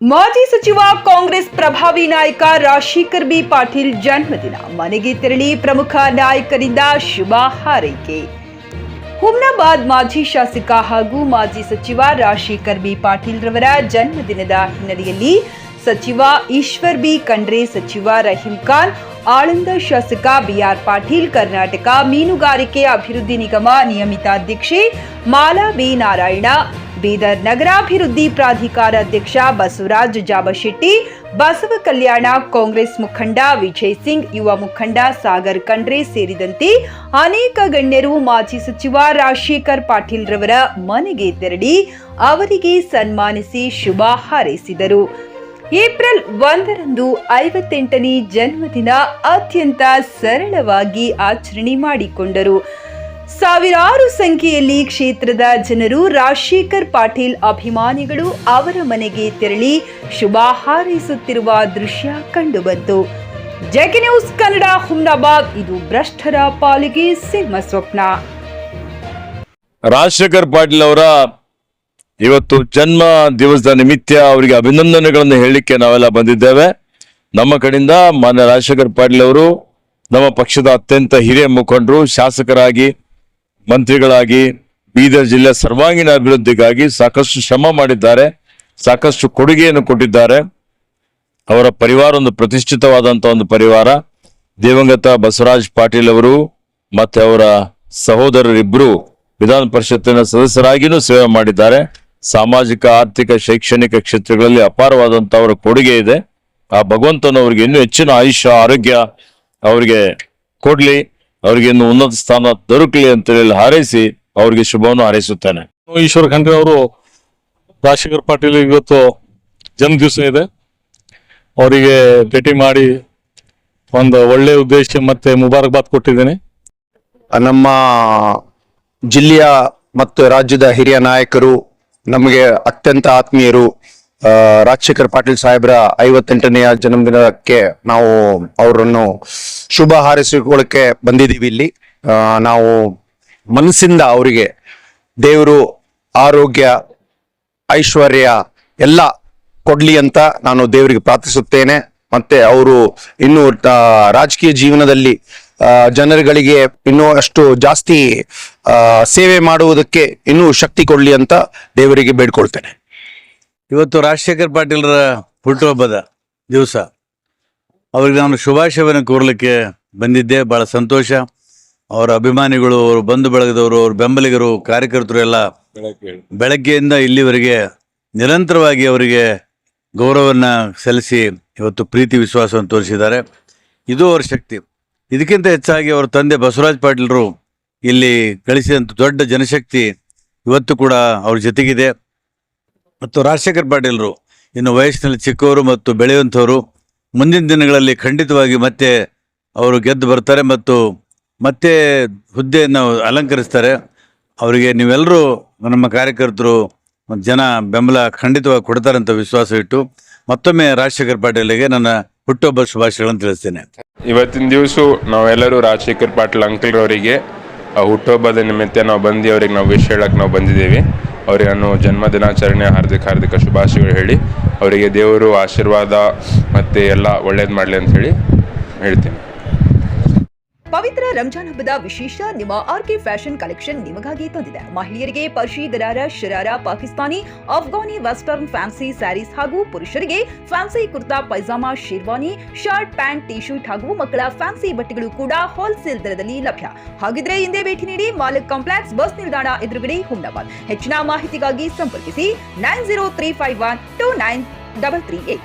ಮಾಜಿ ಸಚಿವ ಕಾಂಗ್ರೆಸ್ ಪ್ರಭಾವಿ ನಾಯಕ ರಾಜಶೇಖರ್ ಬಿ ಪಾಟೀಲ್ ಜನ್ಮದಿನ. ಮನೆಗೆ ತೆರಳಿ ಪ್ರಮುಖ ನಾಯಕರಿಂದ ಶುಭ ಹಾರೈಕೆ. ಹುಮ್ನಾಬಾದ್ ಮಾಜಿ ಶಾಸಕ ಹಾಗೂ ಮಾಜಿ ಸಚಿವ ರಾಜಶೇಖರ್ ಬಿ ಪಾಟೀಲ್ ರವರ ಜನ್ಮದಿನದ ಹಿನ್ನೆಲೆಯಲ್ಲಿ ಸಚಿವ ಈಶ್ವರ್ ಬಿ ಖಂಡ್ರೆ, ಸಚಿವ ರಹೀಂ ಖಾನ್, ಆಳಂದ ಶಾಸಕ ಬಿಆರ್ ಪಾಟೀಲ್, ಕರ್ನಾಟಕ ಮೀನುಗಾರಿಕೆ ಅಭಿವೃದ್ಧಿ ನಿಗಮ ನಿಯಮಿತ ಅಧ್ಯಕ್ಷೆ ಮಾಲಾ ಬಿ ನಾರಾಯಣ ಬೀದರ್ ನಗರಾಭಿವೃದ್ಧಿ ಪ್ರಾಧಿಕಾರ ಅಧ್ಯಕ್ಷ ಬಸವರಾಜ್ ಜಾಬಶೆಟ್ಟಿ, ಬಸವ ಕಲ್ಯಾಣ ಕಾಂಗ್ರೆಸ್ ಮುಖಂಡ ವಿಜಯ್ ಸಿಂಗ್, ಯುವ ಮುಖಂಡ ಸಾಗರ್ ಖಂಡ್ರೆ ಸೇರಿದಂತೆ ಅನೇಕ ಗಣ್ಯರು ಮಾಜಿ ಸಚಿವ ರಾಜಶೇಖರ್ ಪಾಟೀಲ್ ರವರ ಮನೆಗೆ ತೆರಳಿ ಅವರಿಗೆ ಸನ್ಮಾನಿಸಿ ಶುಭ ಹಾರೈಸಿದರು. ಏಪ್ರಿಲ್ ಒಂದರಂದು ಐವತ್ತೆಂಟನೇ ಜನ್ಮದಿನ ಅತ್ಯಂತ ಸರಳವಾಗಿ ಆಚರಣೆ ಮಾಡಿಕೊಂಡರು. ಸಾವಿರಾರು ಸಂಖ್ಯೆಯಲ್ಲಿ ಕ್ಷೇತ್ರದ ಜನರು ರಾಜಶೇಖರ್ ಪಾಟೀಲ್ ಅಭಿಮಾನಿಗಳು ಅವರ ಮನೆಗೆ ತೆರಳಿ ಶುಭ ಹಾರೈಸುತ್ತಿರುವ ದೃಶ್ಯ ಕಂಡುಬಂತು. ಜೆಕೆ ನ್ಯೂಸ್ ಕನ್ನಡ ಹುಮ್ನಾಬಾದ್ ಇದು ಭ್ರಷ್ಟರ ಪಾಲಿಗೆ ಸಿಂಹ ಸ್ವಪ್ನ. ರಾಜಶೇಖರ್ ಪಾಟೀಲ್ ಅವರ ಇವತ್ತು ಜನ್ಮ ದಿವಸದ ನಿಮಿತ್ತ ಅವರಿಗೆ ಅಭಿನಂದನೆಗಳನ್ನು ಹೇಳಲಿಕ್ಕೆ ನಾವೆಲ್ಲ ಬಂದಿದ್ದೇವೆ. ನಮ್ಮ ಕಡೆಯಿಂದ ಮಾನ್ಯ ರಾಜಶೇಖರ್ ಪಾಟೀಲ್ ಅವರು ನಮ್ಮ ಪಕ್ಷದ ಅತ್ಯಂತ ಹಿರಿಯ ಮುಖಂಡರು, ಶಾಸಕರಾಗಿ ಮಂತ್ರಿಗಳಾಗಿ ಬೀದರ್ ಜಿಲ್ಲೆ ಸರ್ವಾಂಗೀಣ ಅಭಿವೃದ್ಧಿಗಾಗಿ ಸಾಕಷ್ಟು ಶ್ರಮ ಮಾಡಿದ್ದಾರೆ, ಸಾಕಷ್ಟು ಕೊಡುಗೆಯನ್ನು ಕೊಟ್ಟಿದ್ದಾರೆ. ಅವರ ಪರಿವಾರ ಒಂದು ಪ್ರತಿಷ್ಠಿತವಾದಂಥ ಒಂದು ಪರಿವಾರ. ದಿವಂಗತ ಬಸವರಾಜ್ ಪಾಟೀಲ್ ಅವರು ಮತ್ತೆ ಅವರ ಸಹೋದರರಿಬ್ಬರು ವಿಧಾನ ಪರಿಷತ್ತಿನ ಸದಸ್ಯರಾಗಿಯೂ ಸೇವೆ ಮಾಡಿದ್ದಾರೆ. ಸಾಮಾಜಿಕ, ಆರ್ಥಿಕ, ಶೈಕ್ಷಣಿಕ ಕ್ಷೇತ್ರಗಳಲ್ಲಿ ಅಪಾರವಾದಂತ ಅವರ ಕೊಡುಗೆ ಇದೆ. ಆ ಭಗವಂತನು ಅವರಿಗೆ ಇನ್ನೂ ಹೆಚ್ಚಿನ ಆಯುಷ್ಯ, ಆರೋಗ್ಯ ಅವರಿಗೆ ಕೊಡ್ಲಿ. ಅವರಿಗೆ ಇನ್ನು ಉನ್ನತ ಸ್ಥಾನ ದೊರಕಲಿ ಅಂತೇಳಿ ಹಾರೈಸಿ ಅವರಿಗೆ ಶುಭವನ್ನು ಹಾರೈಸುತ್ತೇನೆ. ಈಶ್ವರ ಖಂಡ್ರೆ ಅವರು ರಾಜಶೇಖರ್ ಪಾಟೀಲ್ ಇವತ್ತು ಜನ್ಮ ದಿವಸ ಇದೆ. ಅವರಿಗೆ ಭೇಟಿ ಮಾಡಿ ಒಂದು ಒಳ್ಳೆ ಉದ್ದೇಶ ಮತ್ತೆ ಮುಬಾರಕ್ಬಾದ್ ಕೊಟ್ಟಿದ್ದೀನಿ. ನಮ್ಮ ಜಿಲ್ಲೆಯ ಮತ್ತು ರಾಜ್ಯದ ಹಿರಿಯ ನಾಯಕರು ನಮಗೆ ಅತ್ಯಂತ ಆತ್ಮೀಯರು ರಾಜಶೇಖರ್ ಪಾಟೀಲ್ ಸಾಹೇಬ್ರ ಐವತ್ತೆಂಟನೆಯ ಜನ್ಮದಿನಕ್ಕೆ ನಾವು ಅವರನ್ನು ಶುಭ ಹಾರೈಸಿಕೊಳ್ಳಕ್ಕೆ ಬಂದಿದ್ದೀವಿ ಇಲ್ಲಿ. ನಾವು ಮನಸ್ಸಿಂದ ಅವರಿಗೆ ದೇವರು, ಆರೋಗ್ಯ, ಐಶ್ವರ್ಯ ಎಲ್ಲ ಕೊಡ್ಲಿ ಅಂತ ನಾನು ದೇವರಿಗೆ ಪ್ರಾರ್ಥಿಸುತ್ತೇನೆ. ಮತ್ತೆ ಅವರು ಇನ್ನು ರಾಜಕೀಯ ಜೀವನದಲ್ಲಿ ಜನರುಗಳಿಗೆ ಇನ್ನೂ ಅಷ್ಟು ಜಾಸ್ತಿ ಸೇವೆ ಮಾಡುವುದಕ್ಕೆ ಇನ್ನೂ ಶಕ್ತಿ ಕೊಡ್ಲಿ ಅಂತ ದೇವರಿಗೆ ಬೇಡ್ಕೊಳ್ತೇನೆ. ಇವತ್ತು ರಾಜಶೇಖರ್ ಪಾಟೀಲ್ರ ಹುಟ್ಟುಹಬ್ಬದ ದಿವಸ. ಅವ್ರಿಗೆ ನಾನು ಶುಭಾಶಯವನ್ನು ಕೋರಲಿಕ್ಕೆ ಬಂದಿದ್ದೆ. ಭಾಳ ಸಂತೋಷ. ಅವರ ಅಭಿಮಾನಿಗಳು ಅವರು ಬಂಧು ಬಳಗದವರು ಅವ್ರ ಬೆಂಬಲಿಗರು ಕಾರ್ಯಕರ್ತರು ಎಲ್ಲ ಬೆಳಗ್ಗೆಯಿಂದ ಇಲ್ಲಿವರೆಗೆ ನಿರಂತರವಾಗಿ ಅವರಿಗೆ ಗೌರವವನ್ನು ಸಲ್ಲಿಸಿ ಇವತ್ತು ಪ್ರೀತಿ ವಿಶ್ವಾಸವನ್ನು ತೋರಿಸಿದ್ದಾರೆ. ಇದು ಅವರ ಶಕ್ತಿ. ಇದಕ್ಕಿಂತ ಹೆಚ್ಚಾಗಿ ಅವರ ತಂದೆ ಬಸವರಾಜ್ ಪಾಟೀಲ್ರು ಇಲ್ಲಿ ಗಳಿಸಿದಂಥ ದೊಡ್ಡ ಜನಶಕ್ತಿ ಇವತ್ತು ಕೂಡ ಅವ್ರ ಜೊತೆಗಿದೆ. ಮತ್ತು ರಾಜಶೇಖರ್ ಪಾಟೀಲರು, ಇನ್ನು ವಯಸ್ಸಿನಲ್ಲಿ ಚಿಕ್ಕವರು ಮತ್ತು ಬೆಳೆಯುವಂಥವರು, ಮುಂದಿನ ದಿನಗಳಲ್ಲಿ ಖಂಡಿತವಾಗಿ ಮತ್ತೆ ಅವರು ಗೆದ್ದು ಬರ್ತಾರೆ ಮತ್ತು ಮತ್ತೆ ಹುದ್ದೆಯನ್ನು ಅಲಂಕರಿಸ್ತಾರೆ. ಅವರಿಗೆ ನೀವೆಲ್ಲರೂ ನಮ್ಮ ಕಾರ್ಯಕರ್ತರು ಜನ ಬೆಂಬಲ ಖಂಡಿತವಾಗಿ ಕೊಡ್ತಾರೆ ಅಂತ ವಿಶ್ವಾಸ ಇಟ್ಟು ಮತ್ತೊಮ್ಮೆ ರಾಜಶೇಖರ್ ಪಾಟೀಲಿಗೆ ನನ್ನ ಹುಟ್ಟುಹಬ್ಬ ಶುಭಾಶಯಗಳನ್ನು ತಿಳಿಸ್ತೇನೆ. ಇವತ್ತಿನ ದಿವಸ ನಾವೆಲ್ಲರೂ ರಾಜಶೇಖರ್ ಪಾಟೀಲ್ ಅಂಕಲ್ ಅವರಿಗೆ ಹುಟ್ಟುಹಬ್ಬದ ನಿಮಿತ್ತ ನಾವು ಬಂದು ಅವ್ರಿಗೆ ನಾವು ವಿಶ್ ಹೇಳಕ್ಕೆ ನಾವು ಬಂದಿದ್ದೀವಿ. ಅವ್ರಿಗೆ ಜನ್ಮದಿನಾಚರಣೆ ಜನ್ಮ ದಿನಾಚರಣೆ, ಹಾರ್ದಿಕ ಹಾರ್ದಿಕ ಶುಭಾಶಯಗಳು ಹೇಳಿ, ಅವರಿಗೆ ದೇವರು ಆಶೀರ್ವಾದ ಮತ್ತು ಎಲ್ಲ ಒಳ್ಳೇದು ಮಾಡಲಿ ಅಂತ ಹೇಳಿ ಹೇಳ್ತೀನಿ. ಪವಿತ್ರ ರಂಜಾನ್ ಹಬ್ಬದ ವಿಶೇಷ ನಿಮ್ಮ ಆರ್ಕೆ ಫ್ಯಾಷನ್ ಕಲೆಕ್ಷನ್ ನಿಮಗಾಗಿ ತಂದಿದೆ. ಮಹಿಳೆಯರಿಗೆ ಪರ್ಷಿ gharara sharara, Pakistani, Afghani, western, fancy sarees ಹಾಗೂ ಪುರುಷರಿಗೆ fancy kurta, pyjama, sherwani, shirt, pant T shirt ಹಾಗೂ ಮಕ್ಕಳ ಫ್ಯಾನ್ಸಿ ಬಟ್ಟೆಗಳು ಕೂಡ ಹೋಲ್ಸೇಲ್ ದರದಲ್ಲಿ ಲಭ್ಯ. ಹಾಗಿದ್ರೆ ಹಿಂದೆ ಭೇಟಿ ನೀಡಿ ಮಾಲಕ್ ಕಾಂಪ್ಲೆಕ್ಸ್ ಬಸ್ ನಿಲ್ದಾಣ ಎದುರುಗಡೆ ಹುಮ್ನಾಬಾದ್. ಹೆಚ್ಚಿನ ಮಾಹಿತಿಗಾಗಿ ಸಂಪರ್ಕಿಸಿ nine zero three five one two nine double three eight.